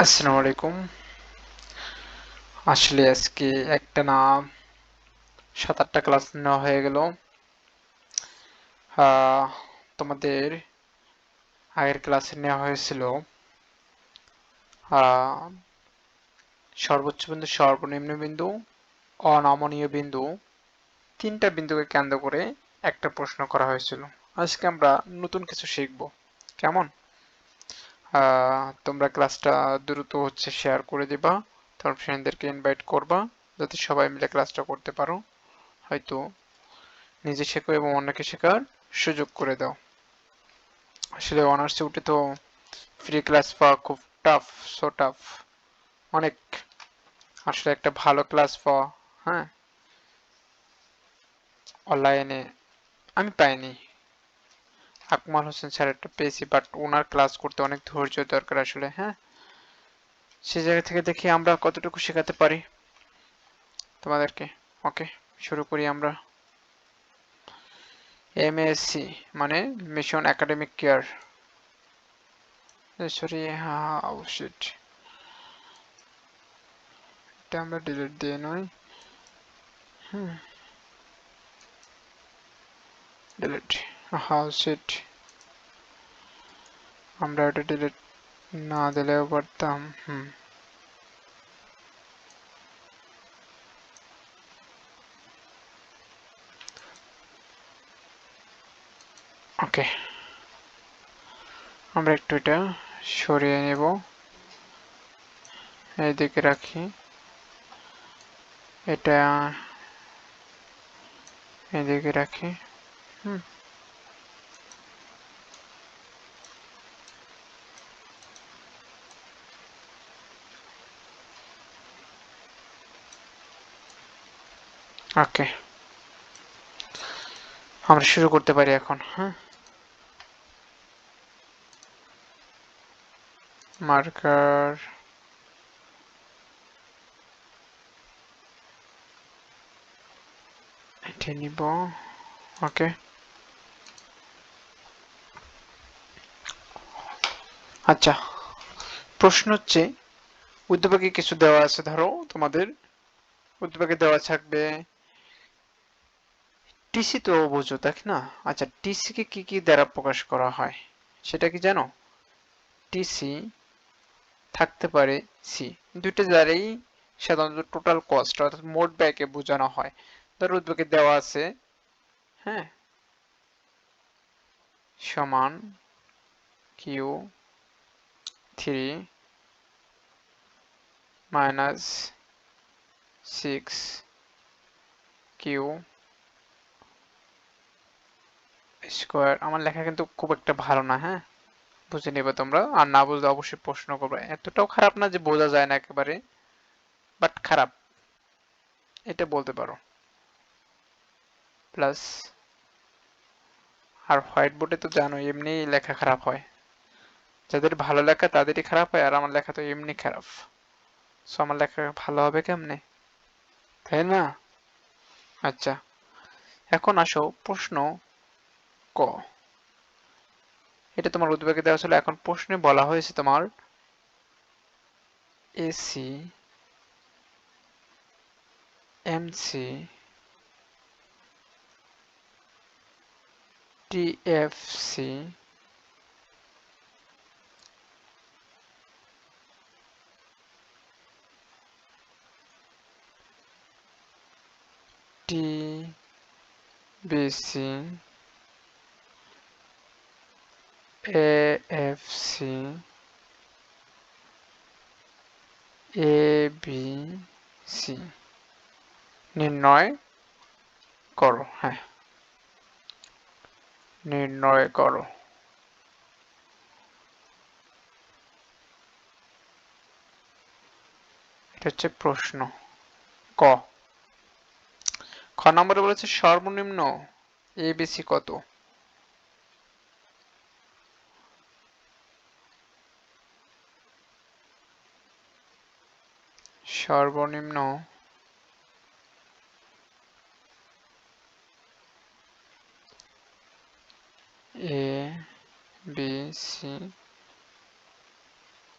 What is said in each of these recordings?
আসসালামু আলাইকুম আসলে আজকে একটা না সাত আটটা ক্লাস নেওয়া হয়ে গেল। তোমাদের আগের ক্লাসে নেওয়া হয়েছিল। সর্বোচ্চ বিন্দু, সর্বনিম্ন বিন্দু, অনমনীয় বিন্দু তিনটা বিন্দুকে কেন্দ্র করে একটা প্রশ্ন করা হয়েছিল। আজকে আমরা নতুন কিছু শিখব। কেমন? তোমরা ক্লাসটা দ্রুত হচ্ছে শেয়ার করে দিবা। তোমার ফ্রেন্ডদেরকে ইনভাইট করবা, যাতে সবাই মিলে ক্লাসটা করতে পারো। হয়তো নিজে শেখো এবং অন্যকে শেখার সুযোগ করে দাও। আসলে অনার্সে উঠে তো ফ্রি ক্লাস পাওয়া খুব টাফ সো টাফ অনেক আসলে একটা ভালো ক্লাস পাওয়া হ্যাঁ? অনলাইনে আমি পাইনি। আকমাল হোসেন স্যারেরটা পেয়েছি বাট ওনার ক্লাস করতে অনেক ধৈর্য দরকার আসলে হ্যাঁ? সে জায়গা থেকে দেখি আমরা কতটুকু শেখাতে পারি তোমাদেরকে। ওকে শুরু করি আমরা। এমএসসি মানে মিশন একাডেমিক কেয়ার সরি হ্যাঁ আমরা ডিলিট দিয়ে নই। হুম ডিলিট হ্যাঁ শিট আমরা এটা ডিলিট না দিলেও পারতাম, হুম। ওকে আমরা একটু এটা সরিয়ে নেব। এইদিকে রাখি। এটা এদিকে রাখি, হুম। ওকে আমরা শুরু করতে পারি এখন হ্যাঁ? মার্কার নিব ওকে আচ্ছা প্রশ্ন হচ্ছে উদ্যোগে কিছু দেওয়া আছে, ধরো তোমাদের, উদ্যোগে দেওয়া থাকবে টিসি তো বোঝো তাই না? আচ্ছা টিসি কে কি দ্বারা প্রকাশ করা হয়? সেটা কি জানো? টিসি থাকতে পারে সি। দুইটা দ্বারাই সাধারণত টোটাল কস্ট অর্থাৎ মোট ব্যয়কে বোঝানো হয়। ধরো উদ্যোগে দেওয়া আছে হ্যাঁ? সমান Q three minus six Q square আমার লেখা কিন্তু খুব একটা ভালো না হ্যাঁ? বুঝে নেবে তোমরা। আর না বুঝলে অবশ্যই প্রশ্ন করবে। এতটাও খারাপ না যে বোঝা যায় না একেবারে বাট খারাপ। এটা বলতে পারো। প্লাস আর হোয়াইট বোর্ডে তো জানো এমনি লেখা খারাপ হয়। যাদের ভালো লেখা, তাদেরই খারাপ হয়, আর আমার লেখা তো এমনি খারাপ। সো আমার লেখা ভালো হবে কেমনে? তাই না? আচ্ছা এখন আসো প্রশ্ন। ক। এটা তোমার উদ্বেগে দেওয়া ছিল। এখন প্রশ্নে বলা হয়েছে তোমার AC MC TFC TBC AFC ABC নির্ণয় করো হ্যাঁ। নির্ণয় করো। এটা হচ্ছে প্রশ্ন। ক। খ নম্বরে বলেছে সর্বনিম্ন এবিসি কত? সর্বনিম্ন এ বি সি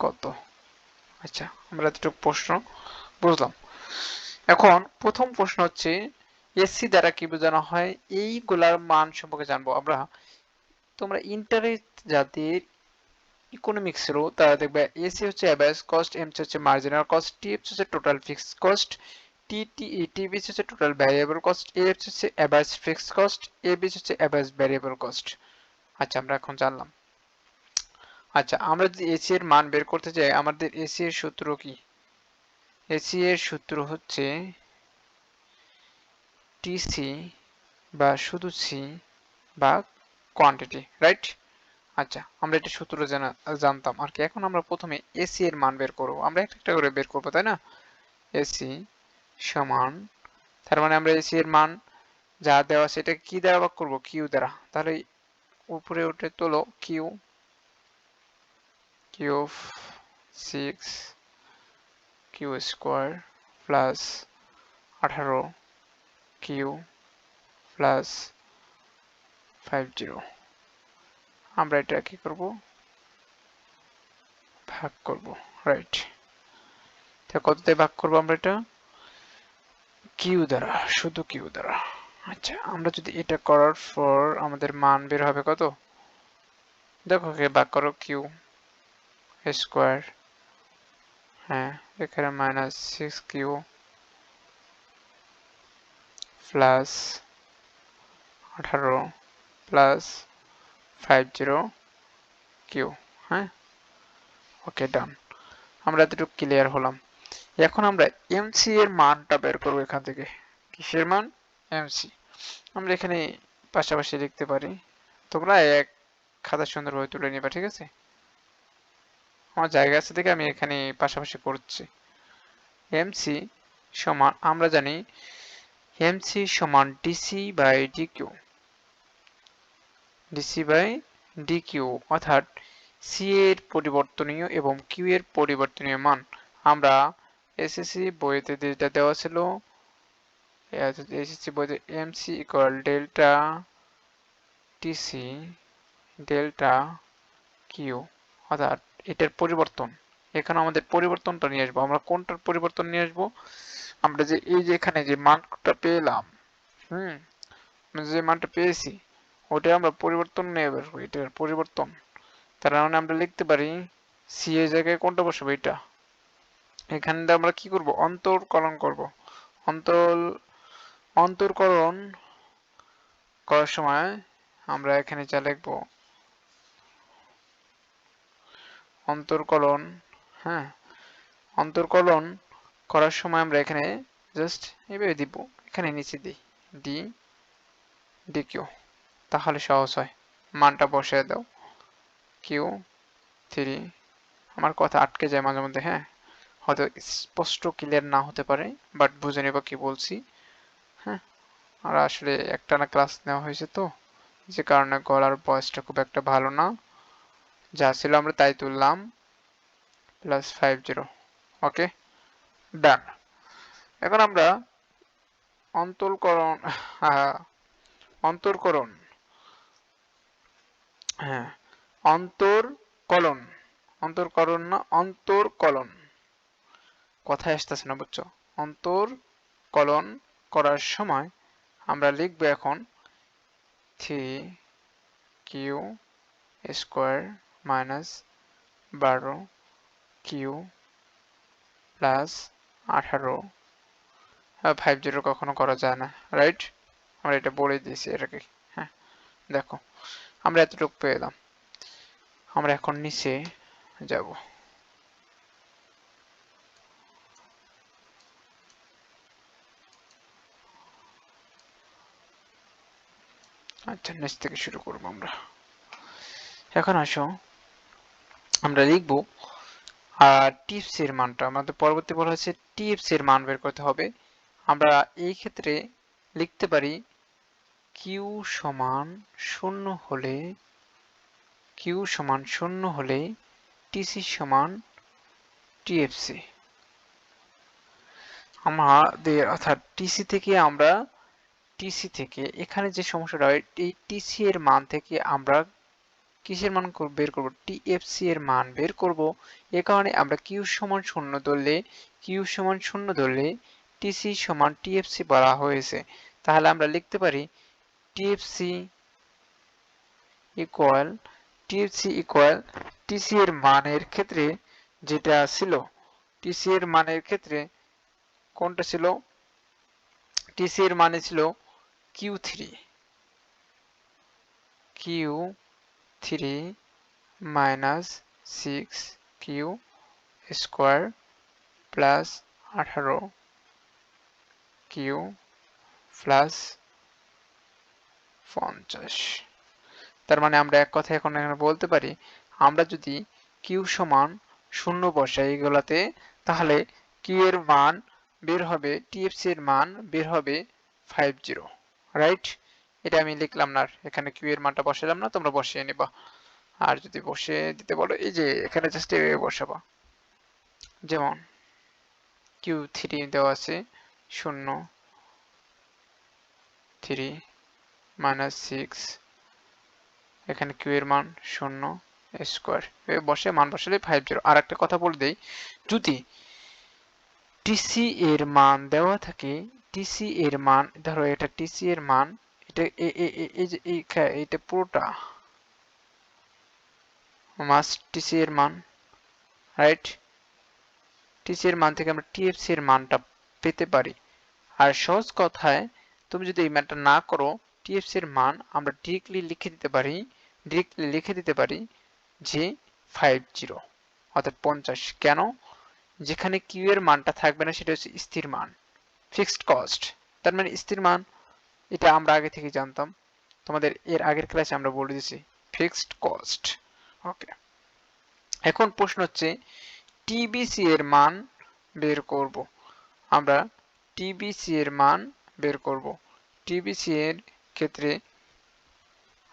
কত? আচ্ছা আমরা এতটুকু প্রশ্ন বুঝলাম। এখন প্রথম প্রশ্ন হচ্ছে এসসি দ্বারা কি বোঝানো হয়? এইগুলার মান সম্পর্কে জানব। আমরা, তোমরা ইন্টারে যাদের ইকোনমিক্স রো, তারা দেখবে এসি হচ্ছে অ্যাভারেজ কস্ট এম হচ্ছে মার্জিনাল কস্ট টি হচ্ছে total fixed cost T T TB হচ্ছে টোটাল ভ্যারিয়েবল কস্ট এ হচ্ছে average fixed cost A B হচ্ছে অ্যাভারেজ ভ্যারিয়েবল কস্ট আচ্ছা আমরা এখন জানলাম। আচ্ছা আমরা যদি এসি এর মান বের করতে চাই আমাদের এসি এর সূত্র কি? এসি এর সূত্র হচ্ছে টিসি বা শুধু সি বা কোয়ান্টিটি রাইট আচ্ছা আমরা এটা সূত্র জানা, জানতাম আর কি। এখন আমরা প্রথমে এসি এর মান বের করব। আমরা একটা একটা করে বের করব, তাই না? এসি সমান, তার মানে আমরা এসি এর মান যা দেওয়া সেটা কি দ্বারা ভাগ করব? কিউ দ্বারা। তাহলে উপরে উঠে তোলো Q Q six Q square plus আঠারো কিউ প্লাস ফাইভ জিরো আমরা এটা কি করব? ভাগ করব রাইট তা কততে ভাগ করব আমরা এটা? কিউ দ্বারা, শুধু কিউ দ্বারা। আচ্ছা আমরা যদি এটা করার পর আমাদের মান বের হবে কত? দেখো কে, ভাগ করো কিউ স্কোয়ার হ্যাঁ এখানে মাইনাস সিক্স কিউ প্লাস আঠারো প্লাস ফাইভ জিরো কিউ হ্যাঁ? ওকে ডান আমরা এতটুকু ক্লিয়ার হলাম। এখন আমরা এমসি এর মানটা বের করব এখান থেকে। কিসের মান? এমসি আমরা এখানে পাশাপাশি লিখতে পারি। তোমরা এক খাতা সুন্দরভাবে তুলে নিবা, ঠিক আছে? আমার জায়গা আছে দেখে আমি এখানে পাশাপাশি করছি। এমসি সমান, আমরা জানি এমসি সমান DC by DQ DC by DQ অর্থাৎ সি এর পরিবর্তনীয় এবং কিউ এর পরিবর্তনীয় মান। আমরা এসএসসি বইতে যেটা দেওয়া ছিল এসএসসি বইতে MC equal delta TC delta Q অর্থাৎ এটার পরিবর্তন। এখানে আমাদের পরিবর্তনটা নিয়ে আসব। আমরা কোনটার পরিবর্তন নিয়ে আসব? আমরা যে এই যে এখানে যে মানটা পেলাম, হুম যে মানটা পেয়েছি ওটা আমরা পরিবর্তন নিয়ে বের করি এটার পরিবর্তন। তার মানে আমরা লিখতে পারি, সি এর জায়গায় কোনটা বসবে? এটা এখানে আমরা কি করব? অন্তরকলন করব। অন্তর অন্তরকরণ করার সময় আমরা এখানে যা লিখব, অন্তরকলন হ্যাঁ অন্তরকলন করার সময় আমরা এখানে জাস্ট এভাবে দিব। এখানে নিচে দিই ডি ডি কিউ তাহলে সহজ হয়। মানটা বসিয়ে দাও। কিউ থ্রি আমার কথা আটকে যায় মাঝে মধ্যে হ্যাঁ? হয়তো স্পষ্ট ক্লিয়ার না হতে পারে বাট বুঝে নেব কি বলছি। হ্যাঁ? আর আসলে একটা না ক্লাস নেওয়া হয়েছে তো, যে কারণে গলার বয়সটা খুব একটা ভালো না। যা ছিল আমরা তাই তুললাম। Plus five zero okay done এখন আমরা অন্তরকরণ অন্তরকরণ। হ্যাঁ অন্তরকলন অন্তরকরণ না অন্তরকলন কথায় আসতেছে না, বুঝছ? অন্তরকলন করার সময় আমরা লিখব এখন থ্রি কিউ স্কোয়ার মাইনাস বারো কিউ প্লাস আঠারো। ফাইভ জিরো কখনো করা যায় না রাইট আমরা এটা বলে দিয়েছি এটাকে। হ্যাঁ দেখো। আমরা এতটুকু পেলাম আমরা এখন নিচে যাব। আচ্ছা নিচ থেকে শুরু করব আমরা। এখন আসো। আমরা লিখব আর টিপস এর মানটা। আমাদের পরবর্তী বলা হচ্ছে টিপস এর মান বের করতে হবে। আমরা এই ক্ষেত্রে লিখতে পারি কিউ সমান শূন্য হলে কিউ সমান শূন্য হলে টিসি সমান টিএফসি আমাদের অর্থাৎ টিসি থেকে আমরা টিসি থেকে এখানে যে সমস্যাটা হয়, এই টিসি এর মান থেকে আমরা কিসের মান বের করব? টিএফসি এর মান বের করব। এ কারণে আমরা কিউ সমান শূন্য ধরলে কিউ সমান শূন্য ধরলে টিসি সমান টিএফসি বলা হয়েছে। তাহলে আমরা লিখতে পারি TFC equal TFC equal TC এর মানের ক্ষেত্রে যেটা ছিল, টিসি এর মানের ক্ষেত্রে কোনটা ছিল? টিসি এর মানে ছিল Q three Q three minus six Q square plus আঠারো। কিউ প্লাস পঞ্চাশ। তার মানে আমরা এক কথা এখন এখানে বলতে পারি, আমরা যদি কিউ সমান শূন্য বসাই এগুলাতে তাহলে কিউ এর মান বের হবে টিএফসি এর মান বের হবে ফাইভ জিরো রাইট এটা আমি লিখলাম না। এখানে কিউ এর মানটা বসালাম না, তোমরা বসিয়ে নিবা। আর যদি বসে দিতে বলো, এই যে এখানে জাস্ট এভাবে বসাবা। যেমন কিউ থ্রি দেওয়া আছে, শূন্য থ্রি মাইনাস সিক্স এখানে কিউ এর মান শূন্য স্কোয়ার বসে মান বসালে ফাইভ জিরো আর একটা কথা বলে দেই, যদি টিসি এর মান দেওয়া থাকে টিসি এর মান, ধরো এটা টিসি এর মান, এটা এই যে এই- এটা পুরোটা মাস টিসি এর মান রাইট টিসি এর মান থেকে আমরা টিএফসি এর মানটা পেতে পারি। আর সহজ কথায়, তুমি যদি এই ম্যানটা না করো টিএফসি এর মান আমরা ডিরেক্টলি লিখে দিতে পারি ডিরেক্টলি লিখে দিতে পারি যে ফাইভ জিরো অর্থাৎ পঞ্চাশ। কেন? যেখানে কিউ এর মানটা থাকবে না, সেটা হচ্ছে স্থির মান ফিক্সড কস্ট তার মানে স্থির মান, এটা আমরা আগে থেকে জানতাম। তোমাদের এর আগের ক্লাসে আমরা বলে দিয়েছি ফিক্সড কস্ট ওকে এখন প্রশ্ন হচ্ছে টিবিসি এর মান বের করব। আমরা টিবিসি এর মান বের করব। টিবিসি এর ক্ষেত্রে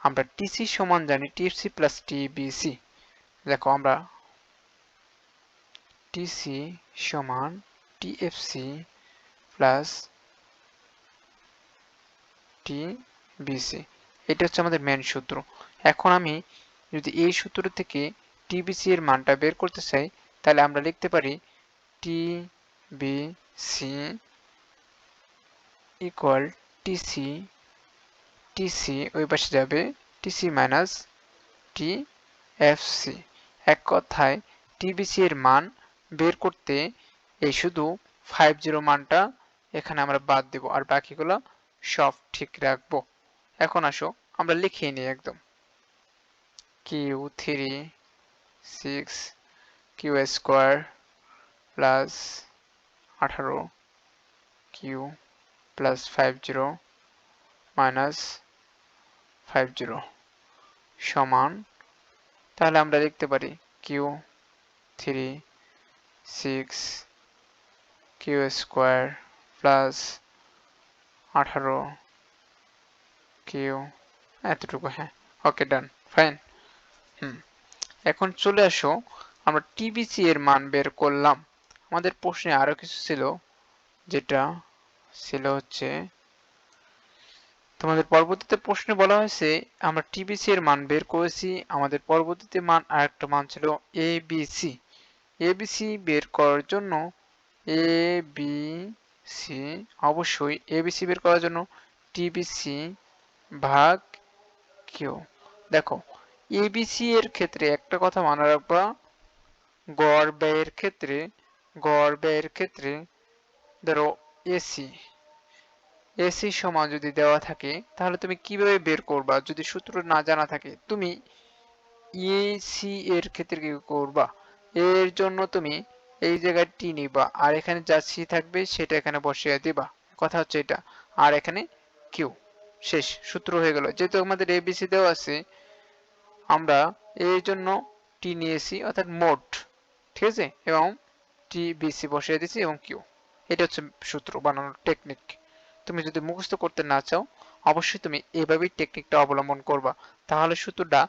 আমরা টিসি সমান জানি টিএফসি প্লাস টিবিসি দেখো আমরা টিসি সমান টিএফসি প্লাস টিবিসি এটা হচ্ছে আমাদের মেন সূত্র। এখন আমি যদি এই সূত্র থেকে টিবিসি এর মানটা বের করতে চাই, তাহলে আমরা লিখতে পারি টিবিসি ইকুয়াল টিসি টিসি ওই পাশে যাবে। টিসি মাইনাস টি এফসি এক কথায় টিবিসি এর মান বের করতে এই শুধু ফাইভ জিরো মানটা এখানে আমরা বাদ দেব আর বাকিগুলো সব ঠিক রাখব। এখন আসো, আমরা লিখিয়ে নিই একদম। Q three six Q square plus আঠারো Q plus five zero minus five zero সমান, তাহলে আমরা লিখতে পারি Q three six Q square plus আঠারো কিউ এতটুকু হ্যাঁ ওকে ডান ফাইন হুম, এখন চলে আসো, আমরা টিবিসি এর মান বের করলাম, আমাদের প্রশ্নে আরও কিছু ছিল, যেটা ছিল হচ্ছে তোমাদের পরবর্তীতে প্রশ্নে বলা হয়েছে, আমরা টিবিসি এর মান বের করেছি, আমাদের পরবর্তীতে মান আরেকটা মান ছিল এ বিসি এবিসি বের করার জন্য এ বি সি অবশ্যই এবিসি বের করার জন্য টিবিসি ভাগ কিউ দেখো এবিসি এর ক্ষেত্রে একটা কথা মনে রাখবা, গড় ব্যয়ের ক্ষেত্রে, গড় ব্যয়ের ক্ষেত্রে, ধরো এসি এসি সমান যদি দেওয়া থাকে, তাহলে তুমি কীভাবে বের করবা? যদি সূত্র না জানা থাকে, তুমি এসি এর ক্ষেত্রে কি করবা? এর জন্য তুমি এই জায়গায় টি নিবা, আর এখানে যা সি থাকবে, সেটা এখানে বসিয়ে দিবা। কথা হচ্ছে এটা। আর এখানে কিউ শেষ। সূত্র হয়ে গেল। যেহেতু আমাদের এবিসি দেওয়া আছে, আমরা এর জন্য টি নিয়েছি, অর্থাৎ মোট। ঠিক আছে? এবং টি বিসি বসিয়ে দিয়েছি এবং কিউ এটা হচ্ছে সূত্র, বানানোর টেকনিক তুমি যদি মুখস্থ করতে না চাও, অবশ্যই তুমি এভাবেই টেকনিকটা অবলম্বন করবা। তাহলে সূত্রটা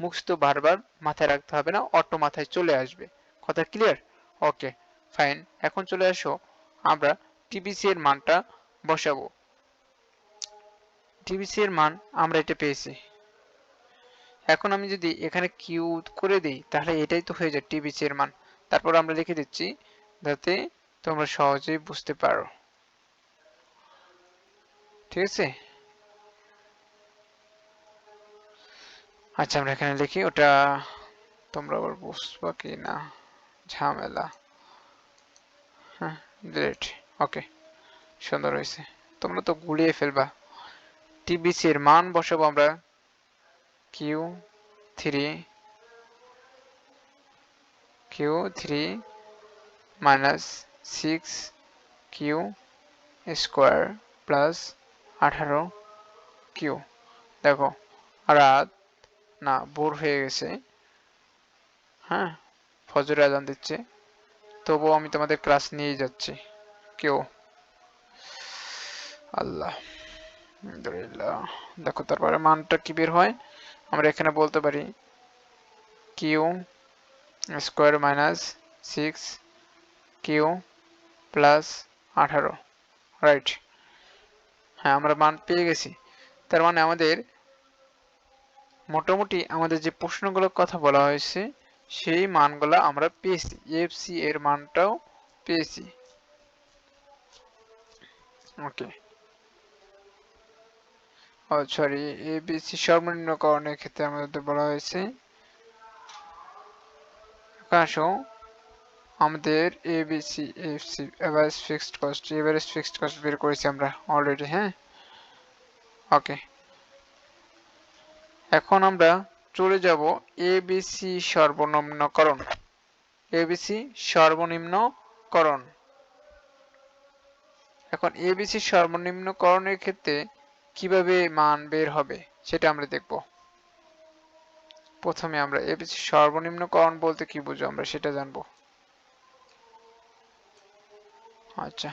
মুখস্থ বারবার মাথায় রাখতে হবে না, অটো মাথায় চলে আসবে। কথা ক্লিয়ার ওকে ফাইন এখন চলে আসো, আমরা টিবিসি এর মানটা বসাবো। টিবিসি এর মান আমরা এটা পেয়েছি। এখন আমি যদি এখানে কিউ করে দিই, তাহলে এটাই তো হয়ে যায় টিবিসি এর মান। তারপর আমরা লিখে দিচ্ছি, যাতে তোমরা সহজেই বুঝতে পারো। ঠিক আছে? আচ্ছা আমরা এখানে লিখি, ওটা তোমরা আবার বুঝবা কি না? ঝামেলা। হ্যাঁ ওকে সুন্দর হয়েছে। তোমরা তো গুলিয়ে ফেলবা। টিবিসি এর মান বসাবো আমরা। Q three Q three minus six Q square plus আঠারো। কিউ। দেখো, রাত, না, ভোর হয়ে গেছে। হ্যাঁ ফজর আজান দিচ্ছে। তবুও আমি তোমাদের ক্লাস নিয়ে যাচ্ছি। কেউ। আল্লাহ, আলহামদুলিল্লাহ। দেখো, তারপরে মানটা কি বের হয়? আমরা এখানে বলতে পারি, Q square minus six Q plus আঠারো। রাইট। হ্যাঁ আমরা মান পেয়ে গেছি। তার মানে আমাদের মোটামুটি আমাদের যে প্রশ্নগুলোর কথা বলা হয়েছে, সেই মানগুলো আমরা পেয়েছি। এফসি এর মানটাও পেয়েছি। ওকে। সরি এবিসি সর্বনিম্ন করণের ক্ষেত্রে আমাদের বলা হয়েছে। এখন B C ABC FC average fixed cost average fixed cost বের করেছি আমরা অলরেডি হ্যাঁ? ওকে এখন আমরা চলে যাব এবিসি সর্বনিম্নকরণ। এবিসি সর্বনিম্নকরণ। এখন এবিসি সর্বনিম্নকরণের ক্ষেত্রে কীভাবে মান বের হবে সেটা আমরা দেখব। প্রথমে আমরা এ বি এবিসি সর্বনিম্নকরণ বলতে কি বুঝো আমরা সেটা জানব। আচ্ছা